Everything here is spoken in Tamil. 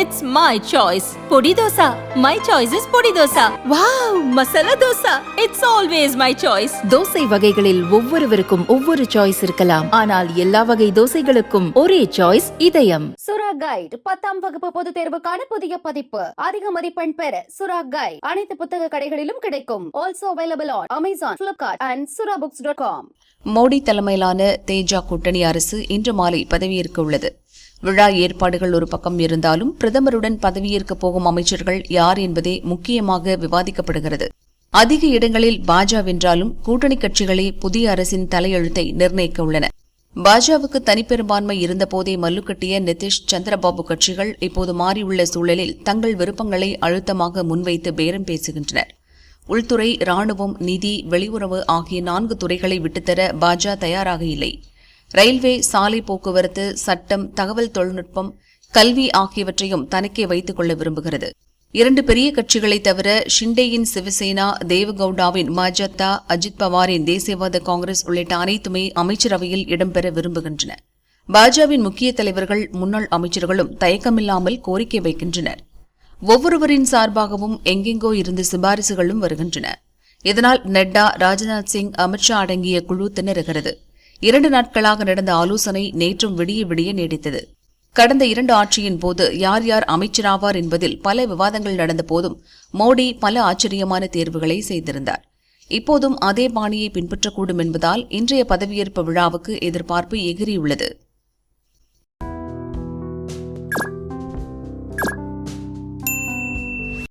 It's my choice podi dosa my choice is podi dosa wow masala dosa it's always my choice தோசை வகைகளில் ஒவ்வொருவருக்கும் ஒவ்வொரு சாய்ஸ் இருக்கலாம் ஆனால் எல்லா வகை தோசைகளுக்கும் ஒரே சாய்ஸ் இதயம் சுரா கைடு பத்தாம் வகுப்பு பொது தேர்வுக்கான புதிய பதிப்பு அதிக மதிப்பெண் பெற சுரா கைட் அனைத்து புத்தக கடைகளிலும் கிடைக்கும் also available on Amazon Flipkart and Sura books dot com Modi தலைமையிலான தேஜா கூட்டணி அரசு இன்று மாலை பதவியேற்க உள்ளது விழா ஏற்பாடுகள் ஒரு பக்கம் இருந்தாலும் பிரதமருடன் பதவியேற்க போகும் அமைச்சர்கள் யார் என்பதே முக்கியமாக விவாதிக்கப்படுகிறது அதிக இடங்களில் பாஜா வென்றாலும் கூட்டணி கட்சிகளே புதிய அரசின் தலையெழுத்தை நிர்ணயிக்க உள்ளன பாஜாவுக்கு தனிப்பெரும்பான்மை இருந்தபோதே மல்லுக்கட்டிய நிதிஷ் சந்திரபாபு கட்சிகள் இப்போது மாறியுள்ள சூழலில் தங்கள் விருப்பங்களை அழுத்தமாக முன்வைத்து பேரம் பேசுகின்றனர் உள்துறை ராணுவம் நிதி வெளியுறவு ஆகிய நான்கு துறைகளை விட்டுத்தர பாஜா தயாராக இல்லை ரயில்வே சாலை போக்குவரத்து சட்டம் தகவல் தொழில்நுட்பம் கல்வி ஆகியவற்றையும் தனக்கே வைத்துக் கொள்ள விரும்புகிறது இரண்டு பெரிய கட்சிகளை தவிர ஷிண்டேயின் சிவசேனா தேவகவுடாவின் மஜதா அஜித் பவாரின் தேசியவாத காங்கிரஸ் உள்ளிட்ட அனைத்துமே அமைச்சரவையில் இடம்பெற விரும்புகின்றன பாஜவின் முக்கிய தலைவர்கள் முன்னாள் அமைச்சர்களும் தயக்கமில்லாமல் கோரிக்கை வைக்கின்றனர் ஒவ்வொருவரின் சார்பாகவும் எங்கெங்கோ இருந்து சிபாரிசுகளும் வருகின்றன இதனால் நட்டா ராஜ்நாத் சிங் அமித்ஷா அடங்கிய குழு திணறுகிறது இரண்டு நாட்களாக நடந்த ஆலோசனை நேற்றும் விடிய விடிய நீடித்தது கடந்த இரண்டு ஆட்சியின் போது யார் யார் அமைச்சராவார் என்பதில் பல விவாதங்கள் நடந்த போதும் மோடி பல ஆச்சரியமான தேர்வுகளை செய்திருந்தார் இப்போதும் அதே பாணியை பின்பற்றக்கூடும் என்பதால் இன்றைய பதவியேற்பு விழாவுக்கு எதிர்பார்ப்பு எகிரியுள்ளது